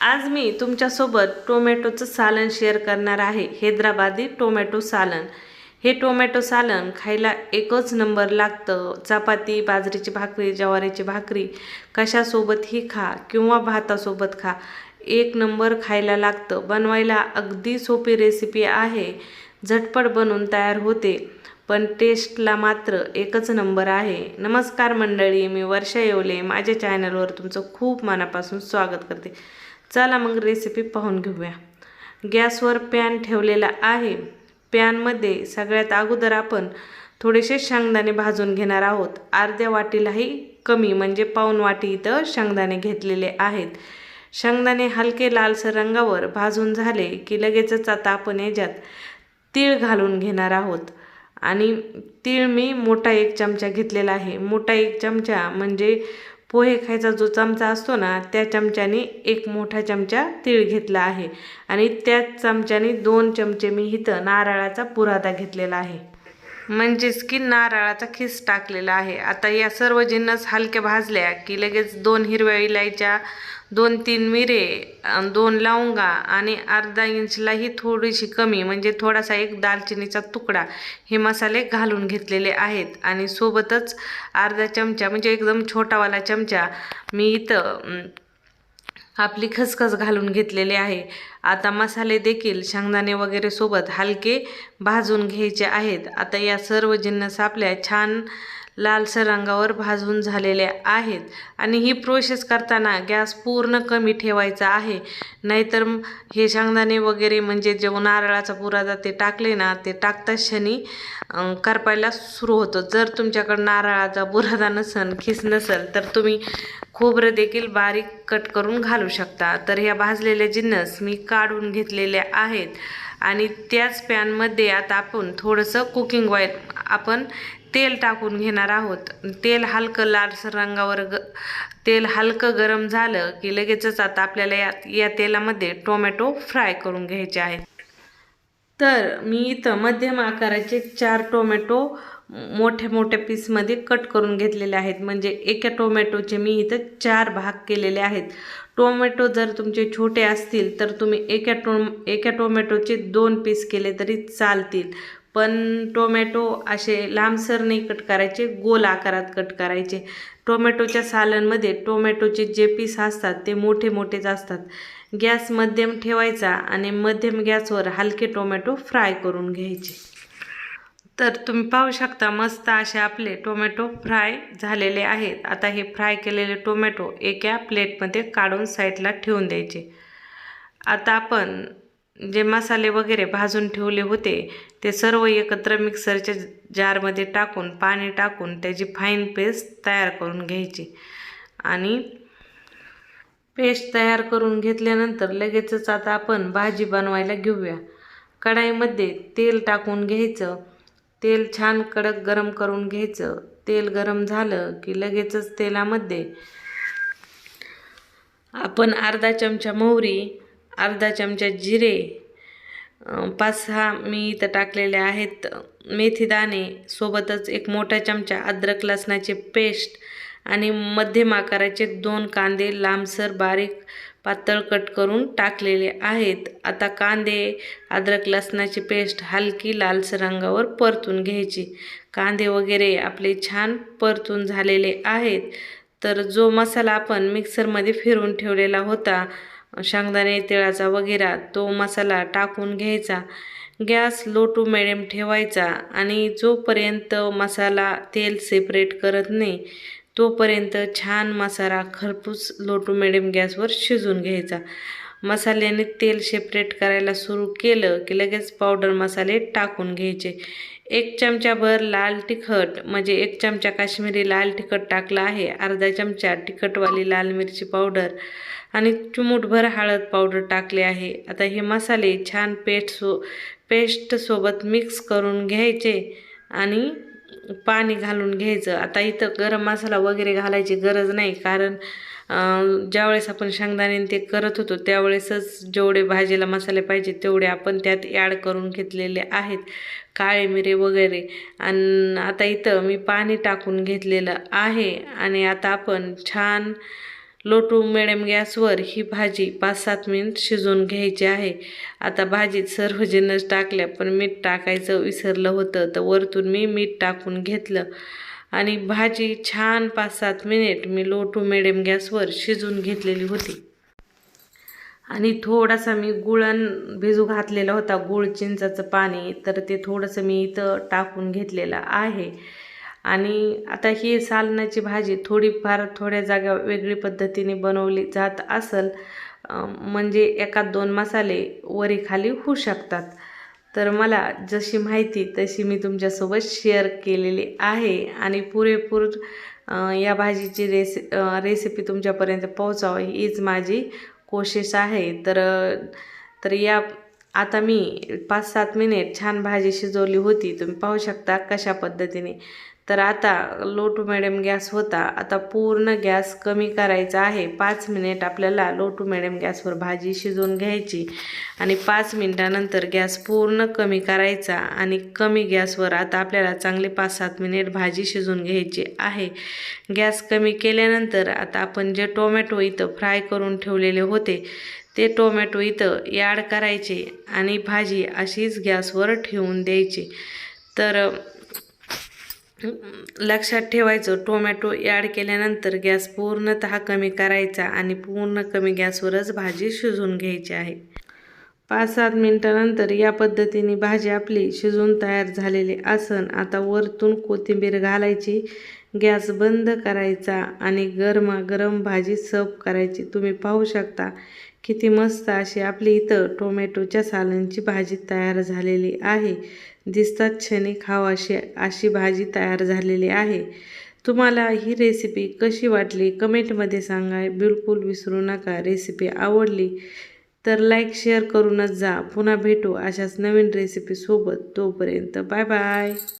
आज मी तुमच्यासोबत टोमॅटोचं सालन शेअर करणार आहे. हैदराबादी टोमॅटो सालन. हे टोमॅटो सालन खायला एकच नंबर लागतं. चपाती बाजरीची भाकरी ज्वारीची भाकरी कशासोबतही खा किंवा भातासोबत खा. एक नंबर खायला लागतं. बनवायला अगदी सोपी रेसिपी आहे. झटपट बनवून तयार होते. पण टेस्टला मात्र एकच नंबर आहे. नमस्कार मंडळी मी वर्षा येवले. माझ्या चॅनलवर तुमचं खूप मनापासून स्वागत करते. चला मग रेसिपी पाहून घेऊया. गॅसवर पॅन ठेवलेला आहे. पॅनमध्ये सगळ्यात अगोदर आपण थोडेसे शेंगदाणे भाजून घेणार आहोत. अर्ध्या वाटीलाही कमी म्हणजे पाऊन वाटी इथं शेंगदाणे घेतलेले आहेत. शेंगदाणे हलके लालसर रंगावर भाजून झाले की लगेचच आता आपण याच्यात तीळ घालून घेणार आहोत. आणि तीळ मी मोठा एक चमचा घेतलेला आहे. मोठा एक चमचा म्हणजे पोहे खायचा जो चमचा असतो ना त्या चमच्याने एक मोठा चमचा तीळ घेतला आहे. आणि त्याच चमच्याने दोन चमचे मी इथं नारळाचा पुरादा घेतलेला आहे. म्हणजेच की नारळाचा खिस टाकलेला आहे. आता या सर्व जिन्नस हलक्या भाजल्या की लगेच दोन हिरव्या इलायच्या दोन तीन मिरे दोन लवंगा आणि अर्धा इंचलाही थोडीशी कमी म्हणजे थोडासा एक दालचिनीचा तुकडा हे मसाले घालून घेतलेले आहेत. आणि सोबतच अर्धा चमचा म्हणजे एकदम छोटावाला चमचा मी इथं आपली खसखस घालून घेतलेले आहे. आता मसाले देखील शेंगदाणे वगैरे सोबत हलके भाजून घ्यायचे आहेत. आता या सर्व जिन्नस आपल्या छान लालसर रंगावर भाजून झालेले आहेत आणि ही प्रोसेस करताना गॅस पूर्ण कमी ठेवायचा आहे. नाहीतर हे शेंगदाणे वगैरे म्हणजे जे नारळाचा पुरादा ते टाकले ना ते टाकता क्षणी करपायला सुरू होतं. जर तुमच्याकडं नारळाचा बुरादा नसेल खिस नसेल तर तुम्ही खोबरं देखील बारीक कट करून घालू शकता. तर ह्या भाजलेल्या जिन्नस मी काढून घेतलेल्या आहेत. आणि त्याच पॅनमध्ये आता आपण थोडंसं कुकिंग ऑइल आपण तेल टाकून घेणार आहोत. तेल हलकं लालसर रंगावर ग तेल हलकं गरम झालं की लगेचच आता आपल्याला या या तेलामध्ये टोमॅटो फ्राय करून घ्यायचे आहेत. तर मी इथं मध्यम आकाराचे चार टोमॅटो मोठ्या मोठ्या पीसमध्ये कट करून घेतलेले आहेत. म्हणजे एका टोमॅटोचे मी इथं चार भाग केलेले आहेत. टोमॅटो जर तुमचे छोटे असतील तर तुम्ही एका टो एका टोमॅटोचे दोन पीस केले तरी चालतील. पण टोमॅटो असे लांबसर नाही कट करायचे गोल आकारात कट करायचे. टोमॅटोच्या सालनमध्ये टोमॅटोचे जे पीस असतात ते मोठे मोठेच असतात. गॅस मध्यम ठेवायचा आणि मध्यम गॅसवर हलके टोमॅटो फ्राय करून घ्यायचे. तर तुम्ही पाहू शकता मस्त असे आपले टोमॅटो फ्राय झालेले आहेत. आता हे फ्राय केलेले टोमॅटो एका प्लेटमध्ये काढून साईडला ठेवून द्यायचे. आता आपण जे मसाले वगैरे भाजून ठेवले होते ते सर्व एकत्र मिक्सरच्या जारमध्ये टाकून पाणी टाकून त्याची फाईन पेस्ट तयार करून घ्यायची. आणि पेस्ट तयार करून घेतल्यानंतर लगेचच आता आपण भाजी बनवायला घेऊया. कढाईमध्ये तेल टाकून घ्यायचं. तेल छान कडक गरम करून घ्यायचं. तेल गरम झालं की लगेचच तेलामध्ये आपण अर्धा चमचा मोहरी अर्धा चमचा जिरे पाच सहा मी इथं टाकलेले आहेत. मेथी दाणे सोबतच एक मोठा चमचा अद्रक लसणाचे पेस्ट आणि मध्यम आकाराचे दोन कांदे लांबसर बारीक पातळ कट करून टाकलेले आहेत. आता कांदे अद्रक लसणाची पेस्ट हलकी लालसर रंगावर परतून घ्यायची. कांदे वगैरे आपले छान परतून झालेले आहेत. तर जो मसाला आपण मिक्सरमध्ये फिरून ठेवलेला होता शेंगदाणे तिळाचा वगैरे तो मसाला टाकून घ्यायचा. गॅस लो टू मिडियम ठेवायचा आणि जोपर्यंत मसाला तेल सेपरेट करत नाही तोपर्यंत छान मसाला खरपूस लो टू मिडियम गॅसवर शिजून घ्यायचा. मसाल्याने तेल सेपरेट करायला सुरू केलं की लगेच पावडर मसाले टाकून घ्यायचे. एक चमचाभर लाल तिखट म्हणजे एक चमचा काश्मीरी लाल तिखट टाकला आहे अर्धा चमचा तिखटवाली लाल मिरची पावडर आणि चुमूटभर हळद पावडर टाकले आहे. आता हे मसाले छान पेस्ट सो पेस्टसोबत मिक्स करून घ्यायचे आणि पाणी घालून घ्यायचं. आता इथं गरम मसाला वगैरे घालायची गरज नाही कारण ज्यावेळेस आपण शेंगदाणे ते करत होतो त्यावेळेसच जेवढे भाजीला मसाले पाहिजे तेवढे आपण त्यात ॲड करून घेतलेले आहेत. काळे मिरे वगैरे. आणि आता इथं मी पाणी टाकून घेतलेलं आहे आणि आता आपण छान लो टू मिडियम गॅसवर ही भाजी पाच सात मिनिट शिजवून घ्यायची आहे. आता भाजीत सर्व जिन्नस टाकल्या पण मीठ टाकायचं विसरलं होतं. तर वरतून मी मीठ टाकून घेतलं. आणि भाजी छान पाच सात मिनिट मी लो टू मिडियम गॅसवर शिजून घेतलेली होती. आणि थोडासा मी गुळण भिजू घातलेला होता गुळ चिंचाचं पाणी तर ते थोडंसं मी इथं टाकून घेतलेलं आहे. आणि आता ही सालनाची भाजी थोडीफार थोड्या जागा वेगळी पद्धतीने बनवली जात असेल म्हणजे एकात दोन मसाले वरी खाली होऊ शकतात. तर मला जशी माहिती तशी मी तुमच्यासोबत शेअर केलेली आहे. आणि पुरेपूर या भाजीची रेसि रेसिपी तुमच्यापर्यंत पोहोचावं हीच माझी कोशिश आहे. तर तर या आता मी पाच सात मिनिट छान भाजी शिजवली होती. तुम्ही पाहू शकता कशा पद्धतीने. तर आता लो टू मिडियम गॅस होता. आता पूर्ण गॅस कमी करायचा आहे. पाच मिनिट आपल्याला लो टू मिडियम गॅसवर भाजी शिजवून घ्यायची आणि पाच मिनिटानंतर गॅस पूर्ण कमी करायचा आणि कमी गॅसवर आता आपल्याला चांगले पाच सात मिनिट भाजी शिजवून घ्यायची आहे. गॅस कमी केल्यानंतर आता आपण जे टोमॅटो इथं फ्राय करून ठेवलेले होते ते टोमॅटो इथं ॲड करायचे आणि भाजी अशीच गॅसवर ठेवून द्यायची. तर लक्षात ठेवायचं. टोमॅटो ॲड केल्यानंतर गॅस पूर्णतः कमी करायचा आणि पूर्ण कमी गॅसवरच भाजी शिजवून घ्यायची आहे. पाच सात मिनटानंतर या पद्धतीने भाजी आपली शिजून तयार झालेली असन आता वरतून कोथिंबीर घालायची गॅस बंद करायचा आणि गरमागरम भाजी सर्व करायची. तुम्ही पाहू शकता किती मस्त अशी आपली इथं टोमॅटोच्या सालांची भाजी तयार झालेली आहे. दिसतात क्षणी खाव अशी अशी भाजी तयार झालेली आहे. तुम्हाला ही रेसिपी कशी वाटली? कमेंटमध्ये सांगा. बिलकुल विसरू नका. रेसिपी आवडली तर लाईक शेअर करूनच जा. पुन्हा भेटू अशाच नवीन रेसिपीसोबत तोपर्यंत बाय बाय